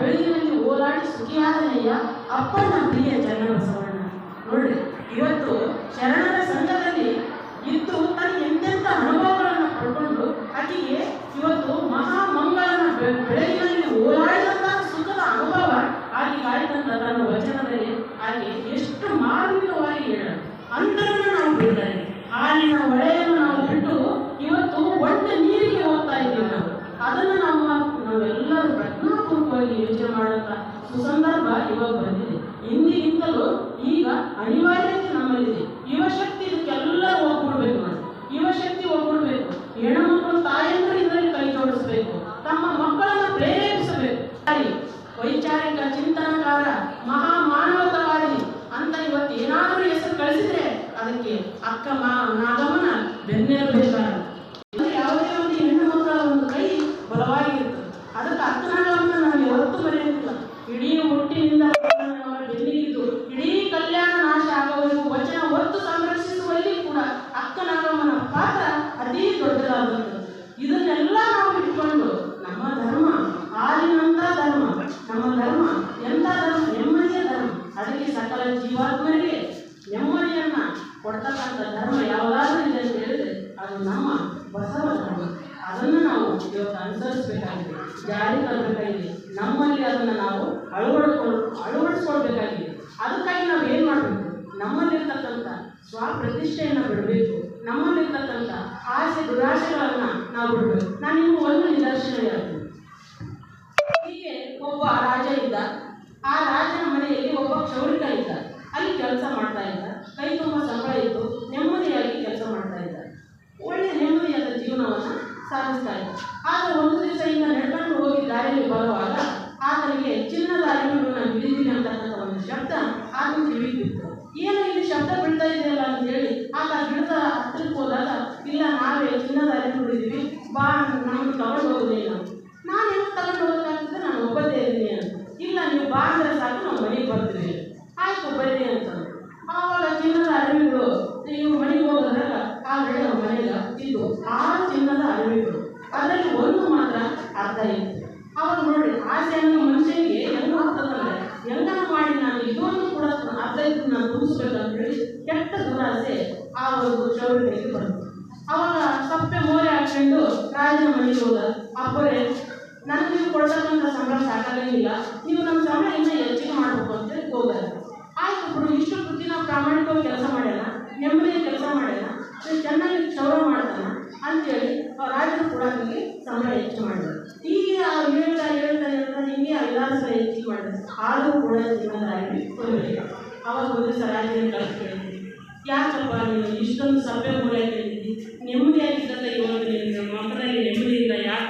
ಬೆಳಗಿನಲ್ಲಿ ಹೋರಾಡಿ ಸುಖಿಯಾದನಯ್ಯ ಅಪ್ಪನ ಪ್ರಿಯ ಚನ್ನಬಸವಣ್ಣ ನೋಡ್ರಿ, ಇವತ್ತು ಶರಣರ ಸಂಘದಲ್ಲಿ ಇದ್ದು ತನ್ನ ಎಂತೆಂಥ ಅನುಭವಗಳನ್ನು ಪಡ್ಕೊಂಡು ಆಕೆಗೆ ಇವತ್ತು ಮಹಾ ಮಂಗಳನ ಬೆಳಗಿನಲ್ಲಿ ಹೋರಾಡಿದಂತ ಸುಖದ ಅನುಭವ ಆಕೆಗೆ ಆಯ್ತಂತ ತನ್ನ ವಚನದಲ್ಲಿ ಆಕೆ ಎಷ್ಟು ಮಾರ್ಮಿಕವಾಗಿ ಹೇಳ ಅಂತರನ್ನು ನಾವು ಬಿಡ್ತಾರೆ. ಹಾಲಿನ ಹೊಳೆಯನ್ನು ನಾವು ಬಿಟ್ಟು ಇವತ್ತು ಒಳ್ಳೆ ನೀರಿಗೆ ಹೋಗ್ತಾ ಇದ್ದೀವಿ ನಾವು. ಅದನ್ನು ನಾವು ನಾವೆಲ್ಲರೂ ಸುಸಂದರ್ಭ ಇವಾಗ ಬಂದಿದೆ. ಹಿಂದಿಗಿಂತಲೂ ಈಗ ಅನಿವಾರ್ಯತೆ ನಮ್ಮಲ್ಲಿದೆ. ಯುವಶಕ್ತಿ ಇದಕ್ಕೆಲ್ಲ ಒಗ್ಗೂಡ್ಬೇಕು ನೋಡಿ ಯುವಶಕ್ತಿ ಒಗ್ಗೂಡ್ಬೇಕು ಹೆಣ್ಣುಮಕ್ಕಳು ತಾಯಂದರು ಇದರಲ್ಲಿ ಕೈ ಜೋಡಿಸಬೇಕು. ತಮ್ಮ ಮಕ್ಕಳನ್ನು ಪ್ರೇರೇಪಿಸಬೇಕು. ವೈಚಾರಿಕ ಚಿಂತನಕಾರ ಮಹಾ ಮಾನವತಾವಾದಿ ಅಂತ ಇವತ್ತು ಏನಾದರೂ ಹೆಸರು ಕಳಿಸಿದ್ರೆ ಅದಕ್ಕೆ ಅಕ್ಕ, ಮಾ, ನಾಗಮ್ಮನ ಬೆನ್ನೆರಬೇಕಾಗುತ್ತೆ ಅಂದ್ರೆ ಯಾವುದೇ ಒಂದು ಹೆಣ್ಣು ಮಕ್ಕಳ ಒಂದು ಕೈ ಬಲವಾಗಿರ್ತದೆ ಅದಕ್ಕೆ ಅಕ್ಕನಾಗವನ್ನು ನಾವು ಯಾವತ್ತೂ ಮರೆಯುತ್ತಿಲ್ಲ ಇಡೀ ಹುಟ್ಟಿನಿಂದ ನಮ್ಮ ಬೆನ್ನಿಗಿದ್ದು ಇಡೀ ಕಲ್ಯಾಣ ನಾಶ ಆಗುವವರೆಗೂ ವಚನ ಒತ್ತು ಸಂರಕ್ಷಿಸುವಲ್ಲಿ ಕೂಡ ಅಕ್ಕನಾಗಮ್ಮನ ಪಾತ್ರ ಅತೀ ದೊಡ್ಡದಾದಂಥದ್ದು. ಇದನ್ನೆಲ್ಲ ನಾವು ಇಟ್ಕೊಂಡು ನಮ್ಮ ಧರ್ಮ ಹಾಲಿನಂತ ಧರ್ಮ, ನಮ್ಮ ಧರ್ಮ, ಎಂಥ ಧರ್ಮ? ನೆಮ್ಮದಿಯ ಧರ್ಮ. ಅದಕ್ಕೆ ಸಕಲ ಜೀವಾತ್ಮರಿಗೆ ನೆಮ್ಮದಿಯನ್ನ ಕೊಡ್ತಕ್ಕಂಥ ಧರ್ಮ ಯಾವುದಾದ್ರೂ ಇದೆ ಅಂತ ಹೇಳಿದ್ರೆ ಅದು ನಮ್ಮ ಬಸವ ಧರ್ಮ. ಅದನ್ನು ನಾವು ಇವತ್ತು ಅನುಸರಿಸಬೇಕಾಗಿದೆ. ಜಾರಿ ತರಬೇಕಾಗಿದೆ ನಮ್ಮಲ್ಲಿ ಅದನ್ನು ನಾವು ಅಳವಡಿಸ್ಕೊಂಡು ಅಳವಡಿಸ್ಕೊಳ್ಬೇಕಾಗಿದೆ ಅದಕ್ಕಾಗಿ ನಾವು ಏನು ಮಾಡಬೇಕು ನಮ್ಮಲ್ಲಿರ್ತಕ್ಕಂಥ ಸ್ವಪ್ರತಿಷ್ಠೆಯನ್ನು ಬಿಡಬೇಕು ನಮ್ಮಲ್ಲಿರ್ತಕ್ಕಂಥ ಆಸೆ, ದುರಾಸೆಗಳನ್ನು ನಾವು ಬಿಡಬೇಕು ನಾನು ನಿಮ್ಗೆ ಒಂದು ನಿದರ್ಶನ ಹೇಳ್ತೀನಿ. ಹೀಗೆ ಒಬ್ಬ ರಾಜ ಇದ್ದ ಆ ರಾಜನ ಮನೆಯಲ್ಲಿ ಒಬ್ಬ ಕ್ಷೌರಿಕ ಇದ್ದ ಅಲ್ಲಿ ಕೆಲಸ ಮಾಡ್ತಾ ಇದ್ದ ಕೈ ತುಂಬ ಸಂಬಳ ಇತ್ತು. ನೆಮ್ಮದಿಯಾಗಿ ಕೆಲಸ ಮಾಡ್ತಾ ಇದ್ದ ಒಳ್ಳೆ ನೆಮ್ಮದಿಯಾದ ಜೀವನವನ್ನು ಸಾಧಿಸ್ತಾ ಇದ್ದ ಆದರೆ ಒಂದು ದಿವಸ ಇಂದ ನಡ್ಕೊಂಡು ಹೋಗಿ ದಾರಿಯಲ್ಲಿ ಬರುವಾಗ ಆತನಿಗೆ ಚಿನ್ನದ ಅರಿವು ನಾನು ಹಿಡಿದಿನಿ ಅಂತಕ್ಕಂಥ ಒಂದು ಶಬ್ದ ಆತನ ಕಿವಿಗೆ ಬಿತ್ತು ಏನು ಇಲ್ಲಿ ಶಬ್ದ ಬೀಳ್ತಾ ಇದೆಯಲ್ಲ ಅಂತ ಆತ ಗಿಡದ ಹತ್ತಿರಕ್ಕೆ ಹೋದಾಗ, ಇಲ್ಲ ನಾವೇ ಚಿನ್ನದ ಅರಿವು ಹಿಡಿದೀವಿ ಬಾ, ನಮ್ಗೆ ತಗೊಂಡು ಹೋಗುದೇ ನಾವು ನಾನು ಹೆಂಗೆ ತಗೊಂಡು ಹೋಗೋಕ್ಕಾಗ್ತದೆ ನಾನು ಒಬ್ಬದೇ ಇದ್ದೀನಿ ಅಂತ. ಇಲ್ಲ, ನೀವು ಬಾ ಅಂದರೆ ಸಾಕು, ನಾವು ಮನೆಗೆ ಬರ್ತೀವಿ ಆಯ್ತು ಬರ್ರಿ ಅಂತ. ಆವಾಗ ಚಿನ್ನದ ಅರಿವಿಗಳು ನೀವು ಮನೆಗೆ ಹೋಗೋದ್ರಾಗ ಆಲ್ರೆಡಿ ನಮ್ಮ ಮನೆಯಲ್ಲ ಇದು ಆರು ಚಿನ್ನದ ಅರಿವಿಗಳು ಅದರಲ್ಲಿ ಒಂದು ಮಾತ್ರ ಅರ್ಧ ಇತ್ತು. ಅವಾಗ ನೋಡಿ, ಆಸೆ ಅನ್ನೋ ಮನುಷ್ಯನಿಗೆ ಹೆಂಗೆ ಹೋಗ್ತದಂದ್ರೆ ಹೆಂಗನ ಮಾಡಿ ನಾನು, ಇದೊಂದು ಕೂಡ ಅರ್ಧ ಇದ್ದು ನಾನು ತುಂಬಿಸ್ಬೇಕಂತ ಹೇಳಿ ಕೆಟ್ಟ ದುರಾಸೆ ಆ ಒಂದು ಚೌರಿಕೆಗೆ ಬಂತು ಅವಾಗ ಸಪ್ಪೆ ಮೋರೆ ಹಾಕೊಂಡು ರಾಜನ ಮನೆಗೆ ಹೋದ. ಅಪ್ಪರೇ, ನನಗೆ ನೀವು ಕೊಡ್ತಕ್ಕಂಥ ಸಂಬಳ ಸಾಕಾಗಲಿಲ್ಲ ನೀವು ನಮ್ಮ ಸಂಬಳ ಇನ್ನೂ ಹೆಚ್ಚಿಗೆ ಮಾಡಬೇಕು ಅಂತೇಳಿ ಹೋಗಾರ ಆಯ್ತು ಬಿಡು ಇಷ್ಟು ಪ್ರತಿ ನಾವು ಪ್ರಾಮಾಣಿಕವಾಗಿ ಕೆಲಸ ಮಾಡ್ಯಾನ, ನೆಮ್ಮದಿಯ ಕೆಲಸ ಇವ್ನು ಚೆನ್ನಾಗಿ ಕ್ಷೌರ ಮಾಡ್ತಾನ ಅಂತೇಳಿ ರಾಜರು ಕೂಡ ನಿಮಗೆ ಸಂಬಳ ಹೆಚ್ಚು ಮಾಡಿದ್ರು. ಹೀಗೆ ಹೇಳ್ತಾ ಹೇಳ್ತಾ ಹೇಳ್ತಾ ನಿಮಗೆ ಎಲ್ಲ ಸಲ ಹೆಚ್ಚಿಗೆ ಮಾಡಿದ್ರು. ಆದರೂ ಕೂಡ ಜೀವನದಾಗಿ ಕೊಡಬೇಕು ಅವಾಗ ಒಂದು ದಿವಸ ರಾಜನ ಕಳಿಸಿ ಕೇಳಿದ್ರು. ಯಾಕಪ್ಪ ನೀನು ಇಷ್ಟೊಂದು ಸಪ್ಪೆ ಮೂಳೆ ನೆಮ್ಮದಿಯಾಗಿದ್ದಲ್ಲ ಇವಾಗ ನಿನ್ನ ಮಕ್ಕಳಲ್ಲಿ ನೆಮ್ಮದಿ ಇಲ್ಲ ಯಾಕೆ